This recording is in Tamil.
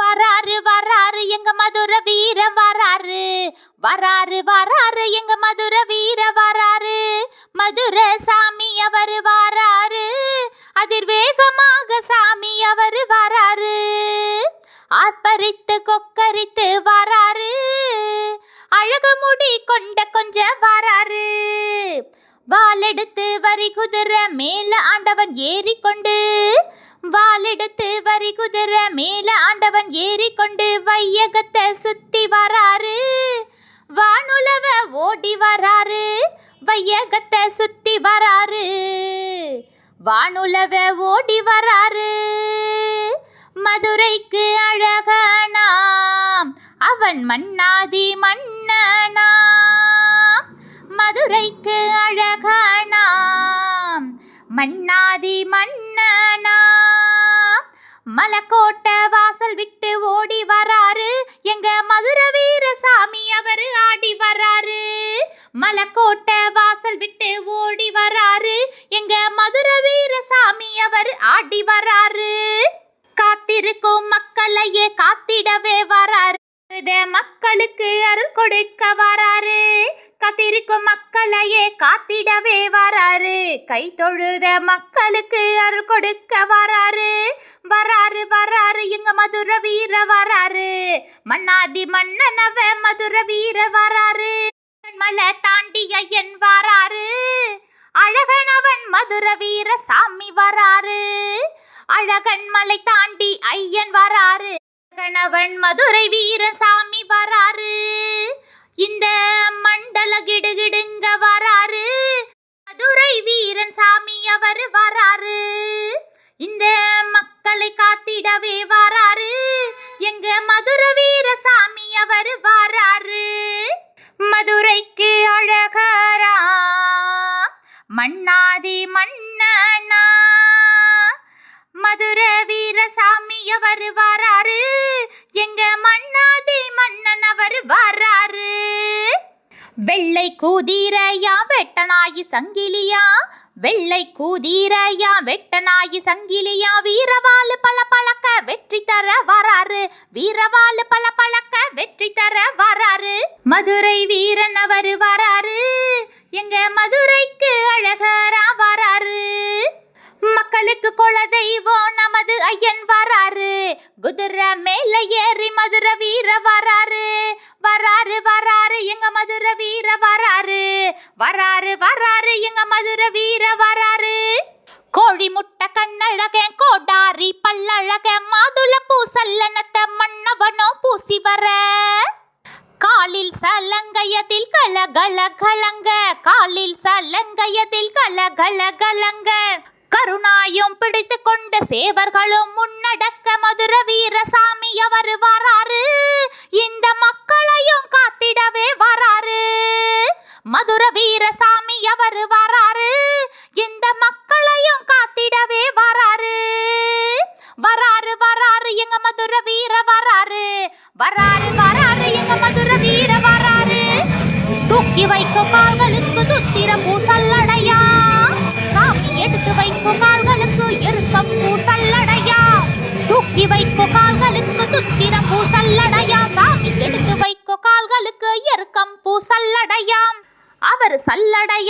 வராரு வராரு எங்க மதுர வீர வராரு. வராரு வராரு எங்க மதுர வீர வராரு. மதுர சாமி அவர் வராரு. அதிர்வேகமாக சாமி அவர் வராரு. ஆர்ப்பரித்து கொக்கரித்து வராரு. அழகு முடி கொண்ட கொஞ்ச வராரு. வாளெடுத்து வரி குதிர மேல ஆண்டவன் ஏறிக்கொண்டு வாளெடுத்து வரி குதிர ஏறிக்கொண்டு வையகத்தை சுத்தி வராரு. வானுலவ ஓடி வராரு. வையகத்தை சுத்தி வராரு. வானுலவ ஓடி வராரு. மதுரைக்கு அழகனாம். அவன் மன்னாதி மன்னனாம். மதுரைக்கு அழகனாம். மன்னாதி மன்னனாம். மலக்கோட்டை வாசல் விட்டு ஓடி வராரு. எங்க மதுர வீரசாமி அவரு ஆடி வராரு. மலக்கோட்டை வாசல் விட்டு ஓடி வராரு. எங்க மதுர வீரசாமி அவர் ஆடி வராரு. காத்திருக்கும் மக்களையே காத்திடவே வராரு. மக்களுக்கு அருள் கொடுக்க வராரு. காத்திருக்கும் மக்களையே காத்திடவே வராரு. கை தொழுத மக்களுக்கு அருள் கொடுக்க வராரு. வராரு வராரு எங்க மதுர வீர வராரு. மன்னாதி மன்னனவ மதுர வீர வராரு. மலை தாண்டி ஐயன் வராரு. அழகனவன் மதுர வீர சாமி வராரு. அழகன் மலை தாண்டி ஐயன் வராரு. கணவன் மதுரை வீர சாமி வராரு. அவர் வராரு. எங்க மன்னாதி மன்னன் அவர் வராரு. வெள்ளை கூதிரையா வெட்டனாயி சங்கிலியா. வெள்ளை கூதிரையா வெட்டனாயி சங்கிலியா. வீரவாளு பல பழக்க வெற்றி தர வராரு. வீரவாளு பல பழக்க வெற்றி தர வராரு. மதுரை வீரன் அவர் வராரு. எங்க மதுரை மக்களுக்கு குல தெய்வம் நமது ஐயன் வராரு. குதிரை மேல ஏறி மதுர வீர வராரு. வராரு வராரு எங்க மதுர வீர வராரு. வராரு வராரு எங்க மதுர வீர வராரு. கோழி முட்டை கண்ணழக கோடாரி பல்லழக மாதுள பூசல்லனத்த மன்னவனோ பூசி வர. காலில் சலங்கையதில் கலகல கலங்க காலில் சலங்கையதில் கலகல கலங்க கருணாயும் பிடித்து கொண்ட சேவர்களும் முன்னடக்க மதுர வீரசாமி அவர் வராரு. இந்த மக்களையும் காத்திடவே வராரு. மதுர வீரசாமி அவர் வராரு. இந்த மக்களையும் காத்திடவே வராரு. வராரு வராரு எங்க மதுர வீர வராரு. வராரு வராரு எங்க மதுர வீர வராரு. தூக்கி வைக்கும் கால்களுக்கு துத்திர பூசல் பூசல்லடையா சாமி எடுத்து வைக்கோ கால்களுக்கு எருக்கம் பூசல்லடையாம். அவர் சல்லடையா